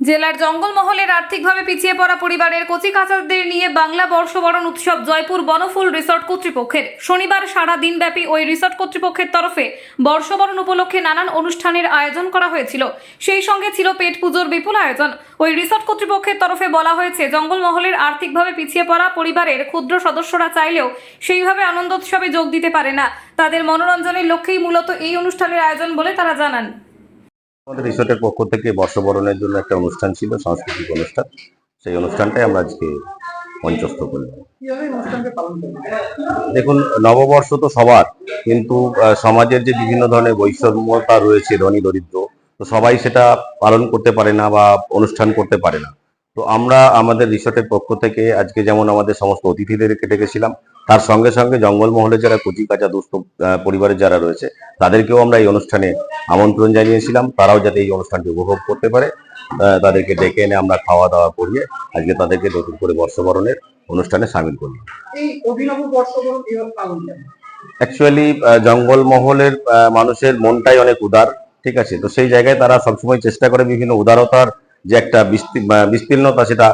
জেলার জঙ্গলমহলের আর্থিকভাবে পিছিয়ে পড়া পরিবারের কচি কাচাদের নিয়ে বাংলা বর্ষবরণ উৎসব জয়পুর বনফুল রিসর্ট কর্তৃপক্ষের। শনিবার সারা দিনব্যাপী ওই রিসর্ট কর্তৃপক্ষের তরফে বর্ষবরণ উপলক্ষে নানান অনুষ্ঠানের আয়োজন করা হয়েছিল। সেই সঙ্গে ছিল পেট পুজোর বিপুল আয়োজন। ওই রিসর্ট কর্তৃপক্ষের তরফে বলা হয়েছে, জঙ্গলমহলের আর্থিকভাবে পিছিয়ে পড়া পরিবারের ক্ষুদ্র সদস্যরা চাইলেও সেইভাবে আনন্দ উৎসবে যোগ দিতে পারে না। তাদের মনোরঞ্জনের লক্ষ্যেই মূলত এই অনুষ্ঠানের আয়োজন বলে তারা জানান। আমাদের রিসোর্টের পক্ষ থেকে বর্ষবরণের জন্য একটা অনুষ্ঠান ছিল, সাংস্কৃতিক অনুষ্ঠান। সেই অনুষ্ঠানটাই আমরা আজকে মঞ্চস্থ করলাম দেখুন, নববর্ষ তো সবার, কিন্তু সমাজের যে বিভিন্ন ধরনের বৈষম্যতা রয়েছে, ধনী, দরিদ্র, তো সবাই সেটা পালন করতে পারে না বা অনুষ্ঠান করতে পারে না। তো আমরা আমাদের রিসোর্টের পক্ষ থেকে আজকে যেমন আমাদের সমস্ত অতিথিদেরকে ডেকেছিলাম তার সঙ্গে সঙ্গে জঙ্গলমহলে যারা কচি কাঁচা আহ, পরিবারের যারা রয়েছে তাদেরকেও আমরা এই অনুষ্ঠানে আমন্ত্রণ জানিয়েছিলাম। তারাও যাতে এই অনুষ্ঠানটি উপভোগ করতে পারে। তাদেরকে ডেকে এনে আমরা খাওয়া দাওয়া করিয়ে আজকে তাদেরকে নতুন করে বর্ষবরণের অনুষ্ঠানে সামিল করলাম। অ্যাকচুয়ালি জঙ্গলমহলের মানুষের মনটাই অনেক উদার ঠিক আছে? তো সেই জায়গায় তারা সবসময় চেষ্টা করে বিভিন্ন উদারতার যে একটা বিস্তি- বিস্তীর্ণতা সেটা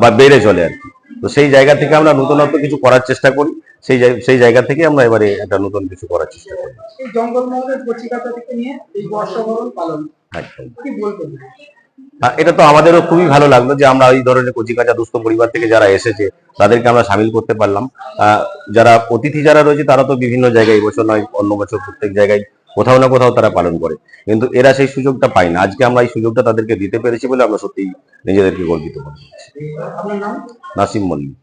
বা বেড়ে চলে আর কি। তো সেই জায়গা থেকে আমরা নতুনত্ব কিছু করার চেষ্টা করি। সেই সেই জায়গা থেকে আমরা এবারে একটা নতুন কিছু করার চেষ্টা করি। আহ, এটা তো আমাদেরও খুবই ভালো লাগল যে আমরা এই ধরনের কচিকাঁচা দুস্থ পরিবার থেকে যারা এসেছে তাদেরকে আমরা সামিল করতে পারলাম। আহ, যারা অতিথি যারা রয়েছে তারা তো বিভিন্ন জায়গায় এই বছর নয় অন্য বছর প্রত্যেক জায়গায় কোথাও না কোথাও তারা পালন করে। কিন্তু এরা সেই সুযোগটা পায় না। আজকে আমরা এই সুযোগটা তাদেরকে দিতে পেরেছি বলে আমরা সত্যি নিজেদেরকে গর্বিত করছি। আপনার নাম নাসিম মল্লিক